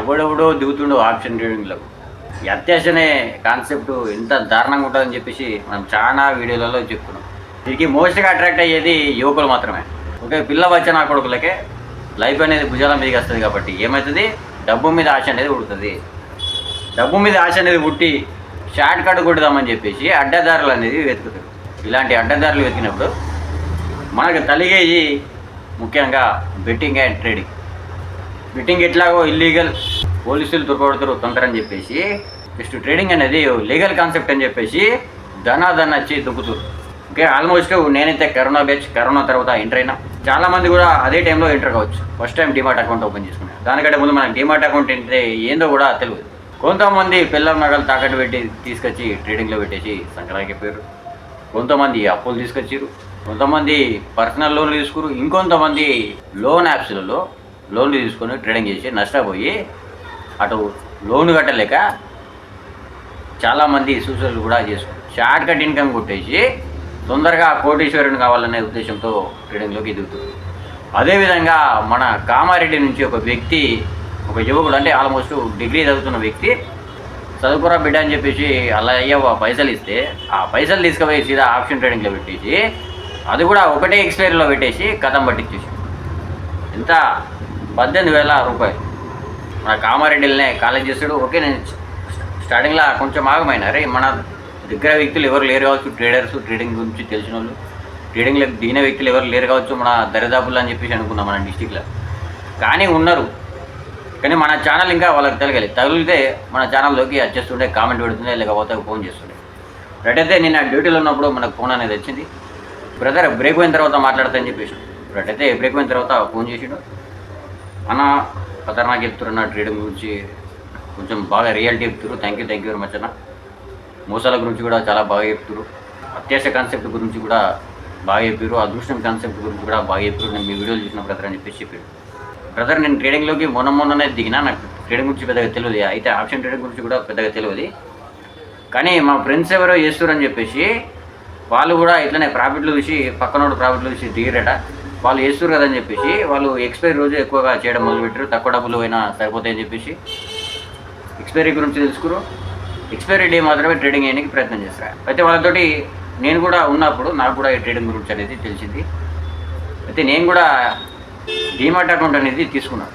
ఎవడెవడో దిగుతుండో option ట్రేడింగ్లో ఈ అత్యాశ అనే కాన్సెప్ట్ ఎంత దారుణంగా ఉంటుందని చెప్పేసి మనం చాలా వీడియోలలో చెప్పుకున్నాం. దీనికి మోస్ట్గా అట్రాక్ట్ అయ్యేది యువకులు మాత్రమే. ఓకే పిల్ల వచ్చిన నా కొడుకులకే లైఫ్ అనేది భుజాల మీదకి వస్తుంది కాబట్టి ఏమవుతుంది డబ్బు మీద ఆశ అనేది ఉడుతుంది డబ్బు మీద ఆశ అనేది పుట్టి షార్ట్ కట్ కొడదామని చెప్పేసి అడ్డదారులు అనేది వెతుకుతారు. ఇలాంటి అడ్డదారులు వెతికినప్పుడు మనకు కలిగేది ముఖ్యంగా బెట్టింగ్ అండ్ ట్రేడింగ్ బెట్టింగ్ ఎట్లాగో ఇల్లీగల్ పోలీసులు దుర్పడతారు తొందర అని చెప్పేసి నెక్స్ట్ ట్రేడింగ్ అనేది లీగల్ కాన్సెప్ట్ అని చెప్పేసి ధనాధన వచ్చి దుక్కుతారు. ఓకే ఆల్మోస్ట్ నేనైతే కరోనా బ్యాచ్ కరోనా తర్వాత ఎంటర్ అయినా. చాలా మంది కూడా అదే టైంలో ఎంటర్ కావచ్చు. First time demat account open చేసుకున్నాను దానికంటే ముందు మనకి డిమార్ట్ అకౌంట్ అంటే ఏందో కూడా తెలియదు. కొంతమంది పిల్లల నగలు తాకట్టు పెట్టి తీసుకొచ్చి ట్రేడింగ్లో పెట్టేసి సంక్రాంతికి పోయారు కొంతమంది అప్పులు తీసుకొచ్చారు కొంతమంది పర్సనల్ లోన్లు తీసుకురు ఇంకొంతమంది లోన్ యాప్స్లలో లోన్లు తీసుకొని ట్రేడింగ్ చేసి నష్టపోయి అటు లోన్ కట్టలేక చాలామంది సూసైడ్ కూడా చేసుకుంటారు షార్ట్ కట్ ఇన్కమ్ కొట్టేసి తొందరగా కోటీశ్వరుని కావాలనే ఉద్దేశంతో ట్రేడింగ్లోకి ఎదుగుతుంది అదేవిధంగా మన కామారెడ్డి నుంచి ఒక వ్యక్తి ఒక యువకుడు అంటే ఆల్మోస్ట్ డిగ్రీ చదువుతున్న వ్యక్తి చదువుకురా బిడ్డ అని చెప్పేసి అలా అయ్యవ పైసలు ఇస్తే ఆ పైసలు తీసుకుపోయి సీదా ఆప్షన్ ట్రేడింగ్లో పెట్టేసి అది కూడా ఒకటే ఎక్స్పైరీలో పెట్టేసి కథం పట్టించేసి ఎంత పద్దెనిమిది వేల రూపాయలు. మన కామారెడ్డిలోనే కాలేజ్ చేస్తాడు ఓకే నేను స్టార్టింగ్లో కొంచెం ఆగమైన. అరే మన దగ్గర వ్యక్తులు ఎవరు లేరు కావచ్చు. ట్రేడర్స్ ట్రేడింగ్ గురించి తెలిసిన వాళ్ళు ట్రేడింగ్లో దిగిన వ్యక్తులు ఎవరు లేరు కావచ్చు. మన దరిదాపులు అని చెప్పేసి అనుకున్నాం మన డిస్టిక్లో. కానీ ఉన్నారు. కానీ మన ఛానల్ ఇంకా వాళ్ళకి తగలగాలి తగిలితే మన ఛానల్లోకి వచ్చేస్తుండే కామెంట్ పెడుతుండే లేకపోతే ఫోన్ చేస్తుండే. రైట్ అయితే నేను ఆ డ్యూటీలో ఉన్నప్పుడు మనకు ఫోన్ అనేది వచ్చింది. బ్రదర్ బ్రేక్ అయిన తర్వాత మాట్లాడతా అని చెప్పేసి. రైట్ అయితే బ్రేక్ అయిన తర్వాత ఫోన్ చేసిండు. అన్న ఖతర్నాక్ చెప్తున్నా ట్రేడింగ్ గురించి కొంచెం బాగా రియాలిటీ చెప్తారు thank you thank you very much అన్న. మోసాల గురించి కూడా చాలా బాగా చెప్తారు అత్యాశ కాన్సెప్ట్ గురించి కూడా బాగా చెప్పారు. అదృష్టం కాన్సెప్ట్ గురించి కూడా బాగా చెప్పారు. నేను మీ వీడియోలు చూసిన బ్రదర్ అని చెప్పేసి చెప్పారు బ్రదర్ నేను ట్రేడింగ్లోకి మొన్న మొన్ననే దిగినా. నాకు ట్రేడింగ్ గురించి పెద్దగా తెలియదు. అయితే ఆప్షన్ ట్రేడింగ్ గురించి కూడా పెద్దగా తెలియదు. కానీ మా ఫ్రెండ్స్ ఎవరో చేస్తారని చెప్పేసి వాళ్ళు కూడా ఇట్లనే ప్రాఫిట్లు చూసి పక్కనోడు ప్రాఫిట్లు చూసి దిగిరట వాళ్ళు వేస్తారు కదని చెప్పేసి వాళ్ళు ఎక్స్పైరీ రోజు ఎక్కువగా చేయడం మొదలుపెట్టారు. తక్కువ డబ్బులు అయినా సరిపోతాయని చెప్పేసి. ఎక్స్పైరీ గురించి తెలుసుకురు. ఎక్స్పైరీ డే మాత్రమే ట్రేడింగ్ చేయడానికి ప్రయత్నం చేస్తారు. అయితే వాళ్ళతోటి నేను కూడా ఉన్నప్పుడు నాకు కూడా ఈ ట్రేడింగ్ గురించి అనేది తెలిసింది. అయితే నేను కూడా డీమార్ట్ అకౌంట్ అనేది తీసుకున్నాను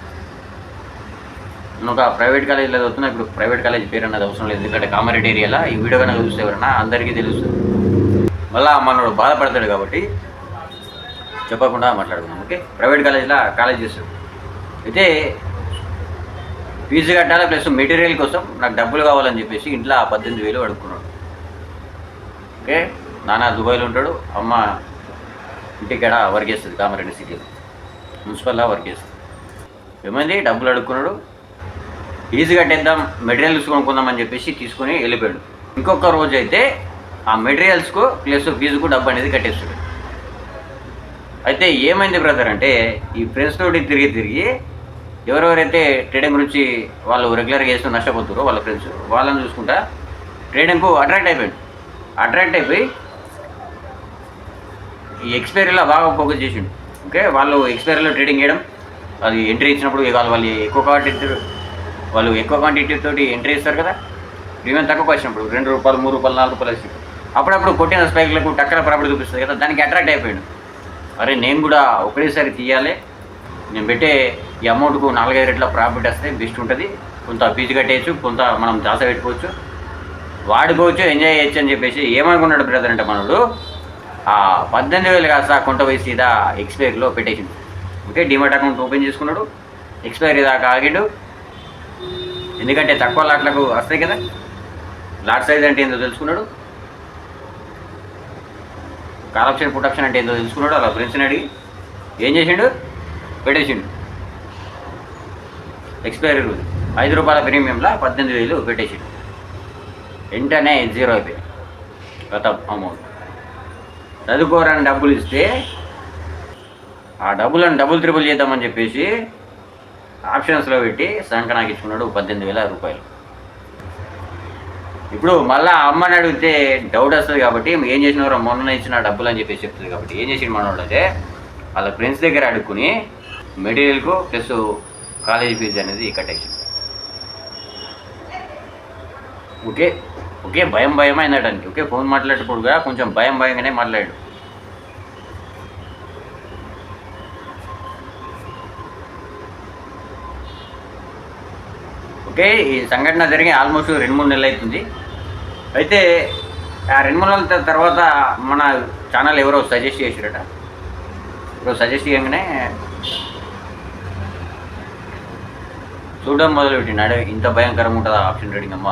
నేను ఒక ప్రైవేట్ కాలేజీలో చదువుతున్నా. ఇప్పుడు ప్రైవేట్ కాలేజ్ పేరు అన్నది అవసరం లేదు. ఎందుకంటే కామారెడ్డి ఏరియాలో ఈ వీడియో కనుక చూస్తే ఎవరన్నా అందరికీ తెలుస్తుంది మళ్ళీ మనోడు బాధపడతాడు కాబట్టి చెప్పకుండా మాట్లాడుకున్నాం ఓకే? ప్రైవేట్ కాలేజీలో కాలేజ్ అయితే ఫీజు కట్టాలి ప్లస్ మెటీరియల్ కోసం నాకు డబ్బులు కావాలని చెప్పేసి ఇంట్లో ఆ పద్దెనిమిది వేలు అడుక్కున్నాడు. ఓకే? నాన్న దుబాయ్లో ఉంటాడు అమ్మ ఇంటికాడ వర్క్ చేస్తుంది కామారెడ్డి సిటీలో. మున్సిపల్లా వర్క్ చేస్తుంది. ఏమైంది? డబ్బులు అడుక్కున్నాడు. ఫీజు కట్టేద్దాం మెటీరియల్స్ కొనుక్కుందామని చెప్పేసి తీసుకొని వెళ్ళిపోయాడు. ఇంకొక రోజు అయితే ఆ మెటీరియల్స్కు ప్లస్ ఫీజుకు డబ్బు అనేది కట్టేస్తాడు అయితే ఏమైంది బ్రదర్ అంటే ఈ ఫ్రెండ్స్ తోటి తిరిగి తిరిగి ఎవరెవరైతే ట్రేడింగ్ గురించి వాళ్ళు రెగ్యులర్గా చేస్తూ నష్టపోతారో వాళ్ళ ఫ్రెండ్స్ వాళ్ళని చూసుకుంటా ట్రేడింగ్కు అట్రాక్ట్ అయిపోయాడు. అట్రాక్ట్ అయిపోయి ఈ ఎక్స్పైరీలో బాగా ఫోకస్ చేసిండు. ఓకే వాళ్ళు ఎక్స్పైరీలో ట్రేడింగ్ చేయడం అది ఎంట్రీ ఇచ్చినప్పుడు వాళ్ళు వాళ్ళు ఎక్కువ క్వాంటిటీ వాళ్ళు ఎక్కువ క్వాంటిటీ తోటి ఎంట్రీ ఇస్తారు కదా? ప్రీమియం తక్కువ వచ్చినప్పుడు రెండు రూపాయలు మూడు రూపాయలు నాలుగు రూపాయలు వచ్చి అప్పుడప్పుడు కొట్టిన స్పైక్లకు టక్కర ప్రాపర్టీ చూపిస్తుంది కదా? దానికి అట్రాక్ట్ అయిపోయాడు. అరే నేను కూడా ఒకటేసారి తీయాలి. నేను పెట్టే ఈ అమౌంట్కు నాలుగైదు రెట్ల ప్రాఫిట్ వస్తే బెస్ట్ ఉంటుంది. కొంత ఫీజు కట్టేయచ్చు కొంత మనం దాస పెట్టుకోవచ్చు. వాడుకోవచ్చు ఎంజాయ్ చేయొచ్చు అని చెప్పేసి ఏమనుకున్నాడు బ్రదర్ అంటే మనడు ఆ పద్దెనిమిది వేలు కాస్త కొంత వయసు ఇదా ఎక్స్పైరీలో పెట్టేసింది ఓకే డిమాట్ అకౌంట్ ఓపెన్ చేసుకున్నాడు. ఎక్స్పైరీ దాకా ఆగాడు. ఎందుకంటే తక్కువ లాట్లకు వస్తాయి కదా. లాట్ సైజ్ అంటే ఏందో తెలుసుకున్నాడు. కరప్షన్ ప్రొటెక్షన్ అంటే ఏందో తెలుసుకున్నాడు? అలా ఫ్రెండ్స్ని అడిగి ఏం చేసిండు? పెట్టేసిండు. ఎక్స్పైరీ రోజు. ఐదు రూపాయల ప్రీమియంలో పద్దెనిమిది వేలు పెట్టేసిండు. వెంటనే జీరో అయిపోయాయి గత అమౌంట్ చదువుకోరని డబ్బులు ఇస్తే ఆ డబ్బులను డబుల్ త్రిబుల్ చేద్దామని చెప్పేసి ఆప్షన్స్లో పెట్టి సంకనాకి ఇచ్చుకున్నాడు పద్దెనిమిది వేల రూపాయలు. ఇప్పుడు మళ్ళీ అమ్మని అడిగితే డౌట్ వస్తుంది కాబట్టి ఏం చేసినారో మొన్న ఇచ్చిన డబ్బులు అని చెప్పేసి చెప్తుంది కాబట్టి ఏం చేసిన మనోడు అయితే వాళ్ళ ఫ్రెండ్స్ దగ్గర అడుక్కుని మెటీరియల్కు ప్లస్ కాలేజీ ఫీజు అనేది కట్టేసి ఓకే ఓకే భయం భయం అయినాడానికి ఓకే ఫోన్ మాట్లాడేటప్పుడు కూడా కొంచెం భయం భయంగానే మాట్లాడాడు ఓకే ఈ సంఘటన జరిగి ఆల్మోస్ట్ రెండు మూడు నెలలు అవుతుంది. అయితే ఆ రెండు మూడు నెలల తర్వాత మన ఛానల్ ఎవరో సజెస్ట్ చేసిరట ఎవరో సజెస్ట్ చేయగానే చూడడం మొదలుపెట్టినాడు ఇంత భయంకరంగా ఉంటుందా ఆప్షన్ ట్రేడింగ్ అమ్మ?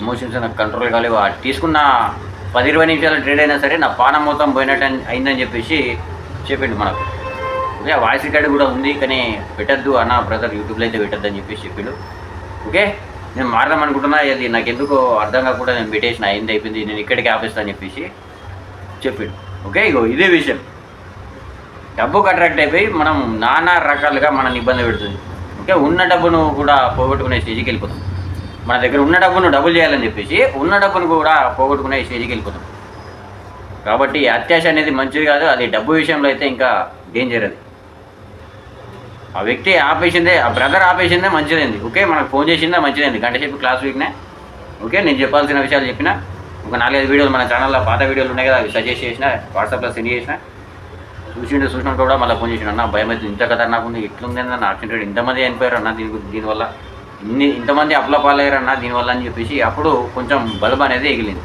ఎమోషన్స్ నాకు కంట్రోల్ కాలేవు. తీసుకున్న పది ఇరవై నిమిషాలు ట్రేడ్ అయినా సరే నా పానం మొత్తం పోయినట్టు అయిందని చెప్పేసి చెప్పిండు మనకు. ఓకే వాయిస్ రికార్డు కూడా ఉంది కానీ పెట్టద్దు అన్న బ్రదర్ యూట్యూబ్లో అయితే పెట్టద్దు అని చెప్పేసి చెప్పిండు. ఓకే? నేను మారదాం అనుకుంటున్నా అది నాకు ఎందుకో అర్థం కాకుండా నేను మెడిటేషన్ అయింది అయిపోయింది నేను ఇక్కడికి ఆపేస్తా అని చెప్పేసి చెప్పిండు. ఓకే ఇగో ఇదే విషయం. డబ్బుకు అట్రాక్ట్ అయిపోయి మనం నానా రకాలుగా మనల్ని ఇబ్బంది పెడుతుంది. ఓకే ఉన్న డబ్బును కూడా పోగొట్టుకునే స్టేజ్కి వెళ్ళిపోతాం. మన దగ్గర ఉన్న డబ్బును డబుల్ చేయాలని చెప్పేసి ఉన్న డబ్బును కూడా పోగొట్టుకునే స్టేజ్కి వెళ్ళిపోతాం. కాబట్టి అత్యాశ అనేది మంచిది కాదు అది డబ్బు విషయంలో అయితే ఇంకా డేంజర్ అది. ఆ వ్యక్తి ఆపేసిందే ఆ బ్రదర్ ఆపేసిందే మంచిదైంది. ఓకే మనకు ఫోన్ చేసిందే మంచిదైంది. గంటసేపు క్లాస్ వీక్నే ఓకే నేను చెప్పాల్సిన విషయాలు చెప్పిన. ఒక నాలుగైదు వీడియోలు మన ఛానల్లో పాత వీడియోలు ఉన్నాయి కదా అవి సజెస్ట్ చేసిన వాట్సాప్లో సెండ్ చేసిన. చూసిండే చూసినా కూడా మళ్ళీ ఫోన్ చేసిన అన్న భయం అయితే ఇంత కదా నాకు ఉంది ఎట్లుంది అన్న యాక్సిడెంట్ రేట్ ఇంతమంది చనిపోయారు అన్న దీని దీనివల్ల ఇన్ని ఇంతమంది అప్లపాలయ్యారు అన్న దీనివల్ల అని చెప్పేసి అప్పుడు కొంచెం బల్బ్ అనేది ఎగిలింది.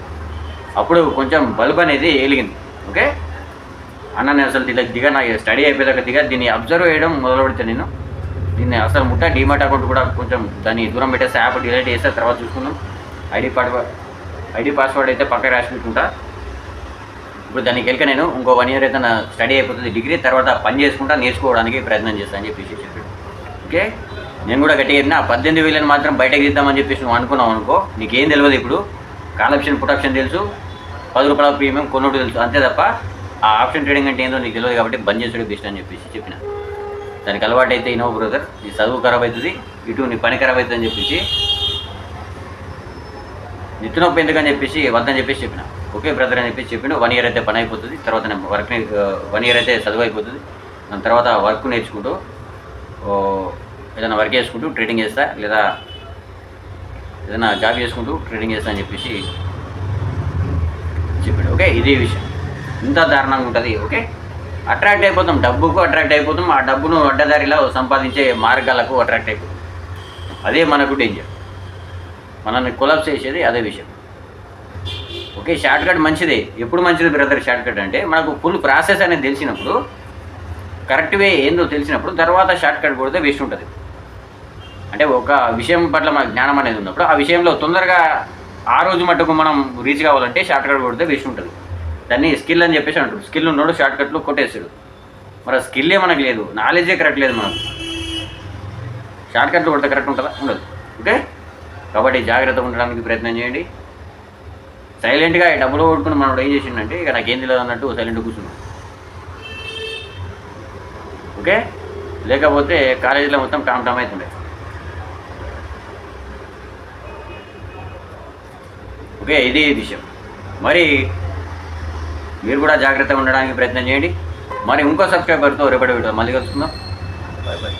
అప్పుడు కొంచెం బల్బ్ అనేది ఎగిలింది. ఓకే? అన్న నేను అసలు దీనికి దిగా నా స్టడీ అయిపోయాక దిగా. దీన్ని అబ్జర్వ్ చేయడం మొదలు పెడితే నేను దీన్ని అసలు ముట్ట డీమాట్ అకౌంట్ కూడా కొంచెం దాన్ని దూరం పెట్టేస్తే యాప్ డిలీట్ చేస్తే తర్వాత చూసుకుందాం. ఐడి పాస్వర్డ్ ఐడి పాస్వర్డ్ అయితే పక్క రాసి పెట్టుకుంటా ఇప్పుడు దానికి వెళ్ళక నేను ఇంకో వన్ ఇయర్ అయితే నా స్టడీ అయిపోతుంది డిగ్రీ తర్వాత పని చేసుకుంటా నేర్చుకోవడానికి ప్రయత్నం చేస్తాను అని చెప్పేసి చెప్పాడు. ఓకే? నేను కూడా గట్టిగా చెప్పిన ఆ పద్దెనిమిది వేలను మాత్రం బయటకు తీద్దామని చెప్పేసి నువ్వు అనుకున్నావు అనుకో నీకేం తెలియదు ఇప్పుడు. కాల్ ఆప్షన్ పుట్ ఆప్షన్ తెలుసు. పది రూపాయల ప్రీమియం కొన్నట్టు తెలుసు. అంతే తప్ప ఆ ఆప్షన్ ట్రేడింగ్ అంటే ఏందో నీకు తెలియదు కాబట్టి బంద్ చేసుడు బెస్ట్ అని చెప్పేసి చెప్పిన. దానికి అలవాటు అయితే ఇనో బ్రదర్ నీ చదువు ఖరాబ్ అవుతుంది ఇటు నీ పని ఖరాబ్ అవుతుంది అని చెప్పేసి నిత్య నొప్పి ఎందుకని చెప్పేసి వద్దని చెప్పేసి చెప్పిన. ఓకే బ్రదర్ అని చెప్పేసి చెప్పిన వన్ ఇయర్ అయితే పని అయిపోతుంది తర్వాత నేను వర్క్ వన్ ఇయర్ అయితే చదువు అయిపోతుంది దాని తర్వాత వర్క్ నేర్చుకుంటూ ఏదైనా వర్క్ చేసుకుంటూ ట్రేడింగ్ చేస్తా లేదా ఏదైనా జాబ్ చేసుకుంటూ ట్రేడింగ్ చేస్తా అని చెప్పేసి చెప్పాడు ఓకే ఇదే విషయం. ఇంత దారుణంగా ఉంటుంది? ఓకే. అట్రాక్ట్ అయిపోతాం. డబ్బుకు అట్రాక్ట్ అయిపోతాం. ఆ డబ్బును అడ్డదారిలో సంపాదించే మార్గాలకు అట్రాక్ట్ అయిపోతాం. అదే మనకు డేంజర్ మనల్ని కొలాప్స్ చేసేది అదే విషయం. ఓకే షార్ట్ కట్ మంచిదే. ఎప్పుడు మంచిది బ్రదర్ షార్ట్ కట్ అంటే మనకు ఫుల్ ప్రాసెస్ అనేది తెలిసినప్పుడు కరెక్ట్ వే ఏందో తెలిసినప్పుడు తర్వాత షార్ట్ కట్ కొడితే వేస్ట్ ఉంటుంది. అంటే ఒక విషయం పట్ల మన జ్ఞానం అనేది ఉన్నప్పుడు ఆ విషయంలో తొందరగా ఆ రోజు మటుకు మనం రీచ్ కావాలంటే షార్ట్ కట్ కొడితే వేస్ట్ ఉంటుంది. దాన్ని స్కిల్ అని చెప్పేసి అంటారు. స్కిల్ ఉన్నాడు షార్ట్ కట్లు కొట్టేసాడు మరి స్కిల్లే మనకు లేదు. నాలెడ్జే కరెక్ట్ లేదు మనకు. షార్ట్ కట్లు కొడితే కరెక్ట్ ఉంటుందా? ఉండదు. ఓకే? కాబట్టి జాగ్రత్తగా ఉండడానికి ప్రయత్నం చేయండి. సైలెంట్గా ఈ డబ్బులు కొట్టుకుని మనోడు ఏం చేసిండంటే ఇక నాకేం తెలియదు అన్నట్టు సైలెంట్ కూర్చున్నాడు. ఓకే? లేకపోతే కాలేజీలో మొత్తం టామ్ టామ్ అవుతుండే. ఓకే? ఇది విషయం. మరి మీరు కూడా జాగ్రత్తగా ఉండడానికి ప్రయత్నం చేయండి. మరి ఇంకో సబ్స్క్రైబర్తో రేపటి వీడియో మళ్ళీ కలుసుకుందాం. Bye bye